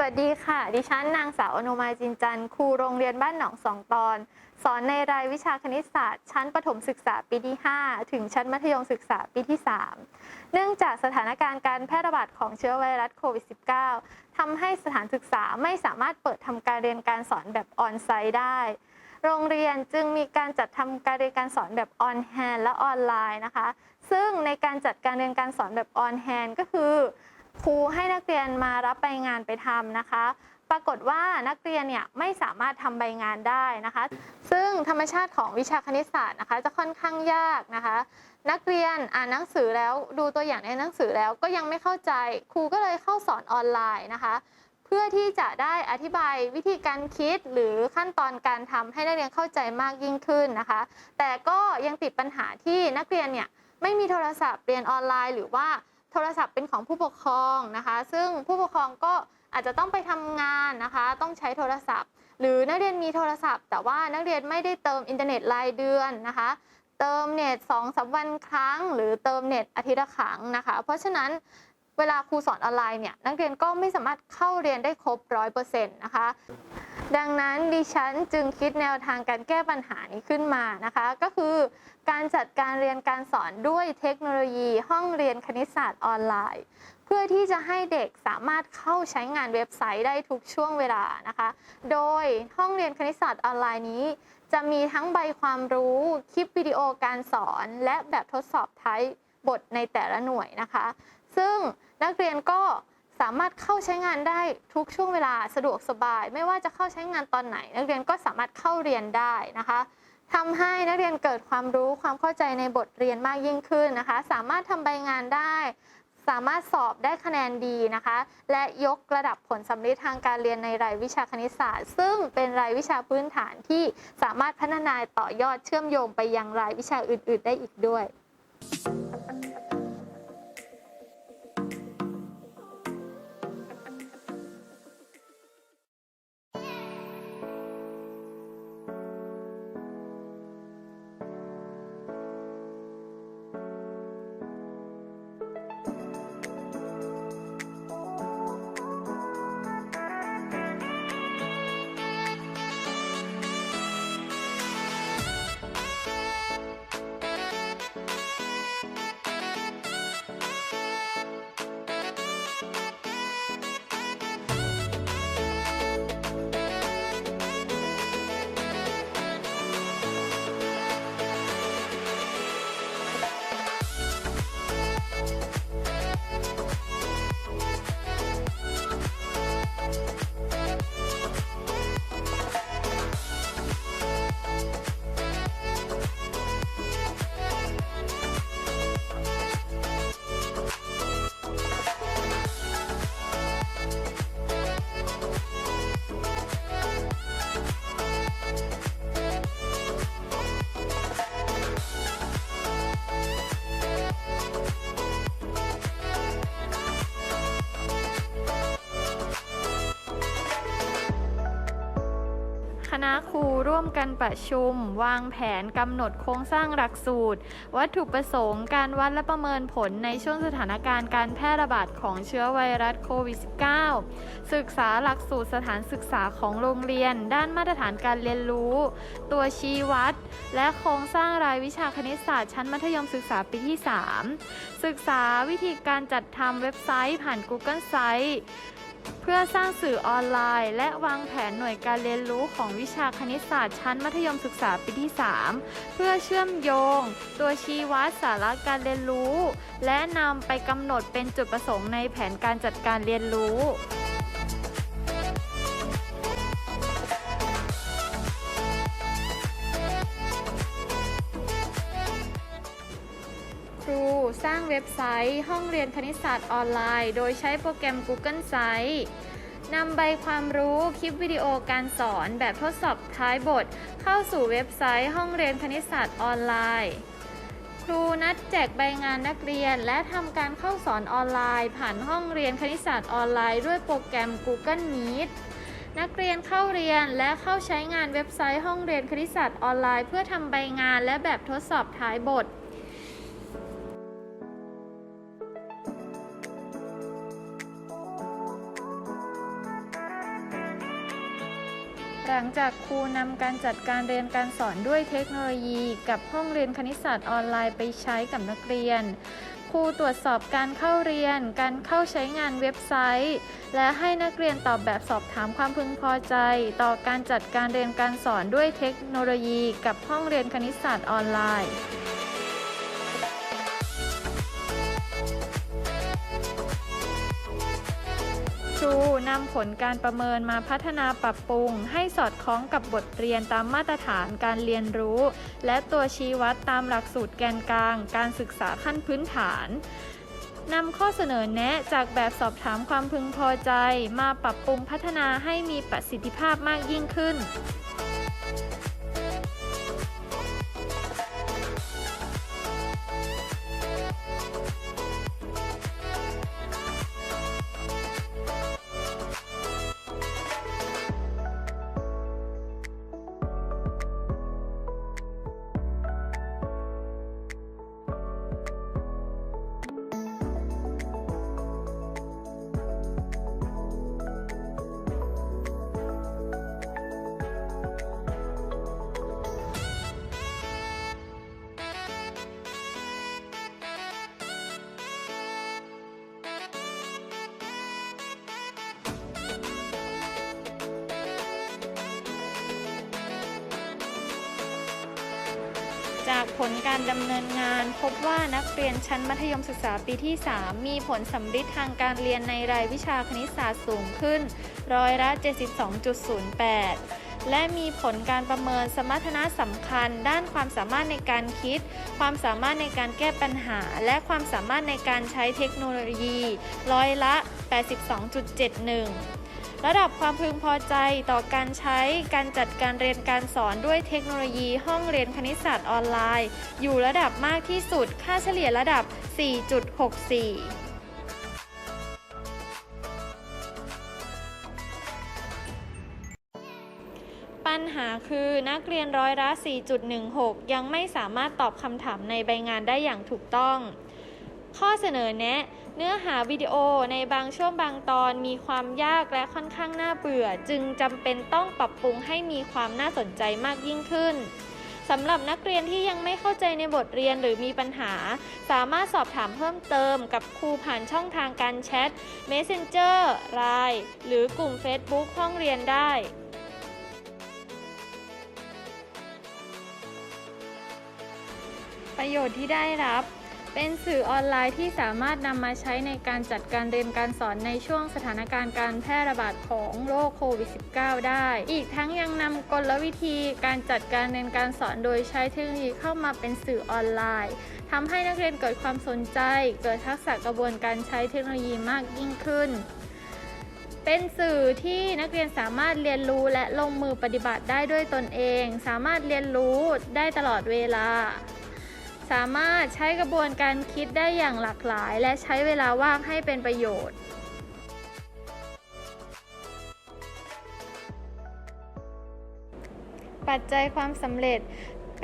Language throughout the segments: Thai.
วัสดีค่ะ ดิฉันนางสาวอนุมาจินจันทร์ครูโรงเรียนบ้านหนองสองตอน สอนในรายวิชาคณิตศาสตร์ ชั้นประถมศึกษาปีที่ 5 ถึงชั้นมัธยมศึกษาปีที่ 3 เนื่องจากสถานการณ์การแพร่ระบาดของเชื้อไวรัสโควิด -19 ทำให้สถานศึกษาไม่สามารถเปิดทำการเรียนการสอนแบบออนไซต์ได้ โรงเรียนจึงมีการจัดทำการเรียนการสอนแบบออนแฮนและออนไลน์นะคะ ซึ่งในการจัดการเรียนการสอนแบบออนแฮนก็คือ ครูให้นักเรียนมารับใบงานไปทำนะคะ ปรากฏว่านักเรียนเนี่ยไม่สามารถทำใบงานได้นะคะ ซึ่งธรรมชาติของวิชาคณิตศาสตร์นะคะ จะค่อนข้างยากนะคะ นักเรียนอ่านหนังสือแล้วดูตัวอย่างในหนังสือแล้วก็ยังไม่เข้าใจครูก็เลยเข้าสอนออนไลน์นะคะ เพื่อที่จะได้อธิบายวิธีการคิดหรือขั้นตอนการทำให้นักเรียนเข้าใจมากยิ่งขึ้นนะคะ แต่ก็ยังติดปัญหาที่นักเรียนเนี่ยไม่มีโทรศัพท์เรียนออนไลน์ หรือว่า โทรศัพท์เป็นของผู้ปกครองนะคะ ซึ่งผู้ปกครองก็อาจจะต้องไปทำงานนะคะ ต้องใช้โทรศัพท์ หรือนักเรียนมีโทรศัพท์ แต่ว่านักเรียนไม่ได้เติมอินเทอร์เน็ตรายเดือนนะคะ เติมเน็ตสองสาวันครั้ง หรือเติมเน็ตอาทิตย์ละครั้งนะคะ เพราะฉะนั้นเวลาครูสอนออนไลน์เนี่ยนักเรียนก็ไม่สามารถเข้าเรียนได้ครบร้อยเปอร์เซ็นต์นะคะ ดังนั้นดิฉันจึงคิดแนวทางการแก้ปัญหานี้ขึ้นมานะคะ ก็คือการจัดการเรียนการสอนด้วยเทคโนโลยีห้องเรียนคณิตศาสตร์ออนไลน์ เพื่อที่จะให้เด็กสามารถเข้าใช้งานเว็บไซต์ได้ทุกช่วงเวลานะคะ โดยห้องเรียนคณิตศาสตร์ออนไลน์นี้ จะมีทั้งใบความรู้ คลิปวิดีโอการสอน และแบบทดสอบท้ายบทในแต่ละหน่วยนะคะ ซึ่งนักเรียนก็ สามารถเข้าใช้งานได้ทุกช่วงเวลาสะดวกสบาย ไม่ว่าจะเข้าใช้งานตอนไหน นักเรียนก็สามารถเข้าเรียนได้นะคะทำให้นักเรียนเกิดความรู้ความเข้าใจในบทเรียนมากยิ่งขึ้นนะคะ สามารถทำใบงานได้ สามารถสอบได้คะแนนดีนะคะ และยกระดับผลสำเร็จทางการเรียนในรายวิชาคณิตศาสตร์ ซึ่งเป็นรายวิชาพื้นฐานที่สามารถพัฒนาต่อยอดเชื่อมโยงไปยังรายวิชาอื่น ๆ ได้อีกด้วย ณะครูร่วมกันประชุม วางแผนกำหนดโครงสร้างหลักสูตร วัตถุประสงค์การวัดและประเมินผลในช่วงสถานการณ์การแพร่ระบาดของเชื้อไวรัสโควิด -19 ศึกษาหลักสูตรสถานศึกษาของโรงเรียน ด้านมาตรฐานการเรียนรู้ ตัวชี้วัด และโครงสร้างรายวิชาคณิตศาสตร์ชั้นมัธยมศึกษาปีที่ 3 ศึกษาวิธีการจัดทำเว็บไซต์ผ่าน Google Site เพื่อสร้างสื่อออนไลน์ และวางแผนหน่วยการเรียนรู้ของวิชาคณิตศาสตร์ชั้นมัธยมศึกษาปีที่ 3 เพื่อเชื่อมโยง ตัวชี้วัดสาระการเรียนรู้ และนำไปกำหนดเป็นจุดประสงค์ในแผนการจัดการเรียนรู้ รู สร้างเว็บไซต์ ห้องเรียนคณิตศาสตร์ออนไลน์ โดยใช้โปรแกรม Google Sites นำใบความรู้คลิปวิดีโอการสอนแบบทดสอบท้ายบท เข้าสู่เว็บไซต์ห้องเรียนคณิตศาสตร์ออนไลน์ ครูนัดแจกใบงานนักเรียน และทำการเข้าสอนออนไลน์ ผ่านห้องเรียนคณิตศาสตร์ออนไลน์ ด้วยโปรแกรม Google Meet นักเรียนเข้าเรียนและเข้าใช้งานเว็บไซต์ห้องเรียนคณิตศาสตร์ออนไลน์ เพื่อทำใบงานและแบบทดสอบท้ายบท หลังจากครูนำการจัดการเรียนการสอนด้วยเทคโนโลยี กับห้องเรียนคณิตศาสตร์ออนไลน์ไปใช้กับนักเรียน ครูตรวจสอบการเข้าเรียน การเข้าใช้งานเว็บไซต์ และให้นักเรียนตอบแบบสอบถามความพึงพอใจ ต่อการจัดการเรียนการสอนด้วยเทคโนโลยี กับห้องเรียนคณิตศาสตร์ออนไลน์ ชูนำผลการประเมินมาพัฒนาปรับปรุง ให้สอดคล้องกับบทเรียนตามมาตรฐานการเรียนรู้ และตัวชี้วัดตามหลักสูตรแกนกลาง การศึกษาขั้นพื้นฐานนำข้อเสนอแนะจากแบบสอบถามความพึงพอใจ มาปรับปรุงพัฒนาให้มีประสิทธิภาพมากยิ่งขึ้น จากผลการดำเนินงาน พบว่านักเรียนชั้นมัธยมศึกษาปีที่ 3 มีผลสำฤทธิ์ทางการเรียนในรายวิชาคณิตศาสตร์สูงขึ้น ร้อยละ 72.08 และมีผลการประเมินสมรรถนะสำคัญ ด้านความสามารถในการคิด ความสามารถในการแก้ปัญหา และความสามารถในการใช้เทคโนโลยี ร้อยละ 82.71 ระดับความพึงพอใจต่อการใช้การจัดการเรียนการสอนด้วยเทคโนโลยีห้องเรียนคณิตศาสตร์ออนไลน์ อยู่ระดับมากที่สุด ค่าเฉลี่ยระดับ 4.64ปัญหาคือนักเรียนร้อยละ 4.16 ยังไม่สามารถตอบคำถามในใบงานได้อย่างถูกต้อง ข้อเสนอแนะ เนื้อหาวิดีโอในบางช่วงบางตอนมีความยากและค่อนข้างน่าเบื่อ จึงจำเป็นต้องปรับปรุงให้มีความน่าสนใจมากยิ่งขึ้นสำหรับนักเรียนที่ยังไม่เข้าใจในบทเรียนหรือมีปัญหา สามารถสอบถามเพิ่มเติมกับครูผ่านช่องทางการแชท Messenger Line หรือกลุ่ม Facebook ห้องเรียนได้ประโยชน์ที่ได้รับ เป็นสื่อออนไลน์ที่สามารถนำมาใช้ในการจัดการเรียนการสอนในช่วงสถานการณ์การแพร่ระบาดของโรคโควิด -19 ได้ อีกทั้งยังนำกลวิธีการจัดการเรียนการสอนโดยใช้เทคโนโลยีเข้ามาเป็นสื่อออนไลน์ทำให้นักเรียนเกิดความสนใจ เกิดทักษะกระบวนการใช้เทคโนโลยีมากยิ่งขึ้น เป็นสื่อที่นักเรียนสามารถเรียนรู้และลงมือปฏิบัติได้ด้วยตนเอง สามารถเรียนรู้ได้ตลอดเวลา สามารถใช้กระบวนการคิดได้อย่างหลากหลาย และใช้เวลาว่างให้เป็นประโยชน์ปัจจัยความสำเร็จ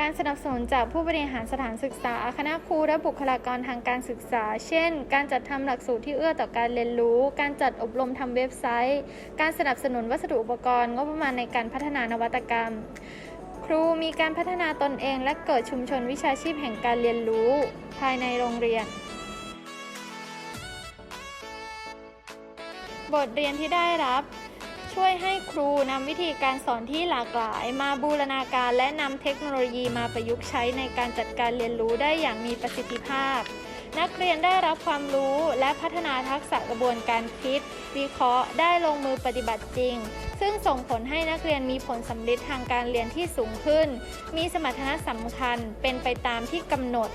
การสนับสนุนจากผู้บริหารสถานศึกษา คณะครูและบุคลากรทางการศึกษา เช่น การจัดทำหลักสูตรที่เอื้อต่อการเรียนรู้ การจัดอบรมทำเว็บไซต์ การสนับสนุนวัสดุอุปกรณ์ งบประมาณในการพัฒนานวัตกรรม ครูมีการพัฒนาตนเองและเกิดชุมชนวิชาชีพแห่งการเรียนรู้ ภายในโรงเรียน บทเรียนที่ได้รับ ช่วยให้ครูนำวิธีการสอนที่หลากหลาย มาบูรณาการและนำเทคโนโลยีมาประยุกต์ใช้ในการจัดการเรียนรู้ได้อย่างมีประสิทธิภาพ นักเรียนได้รับความรู้และพัฒนาทักษะกระบวนการคิด วิเคราะห์ได้ลงมือปฏิบัติจริง ซึ่งส่งผลให้นักเรียนมีผลสำลิดทางการเรียนที่สูงขึ้น มีสมรรถนะสำคัญเป็นไปตามที่กำหนด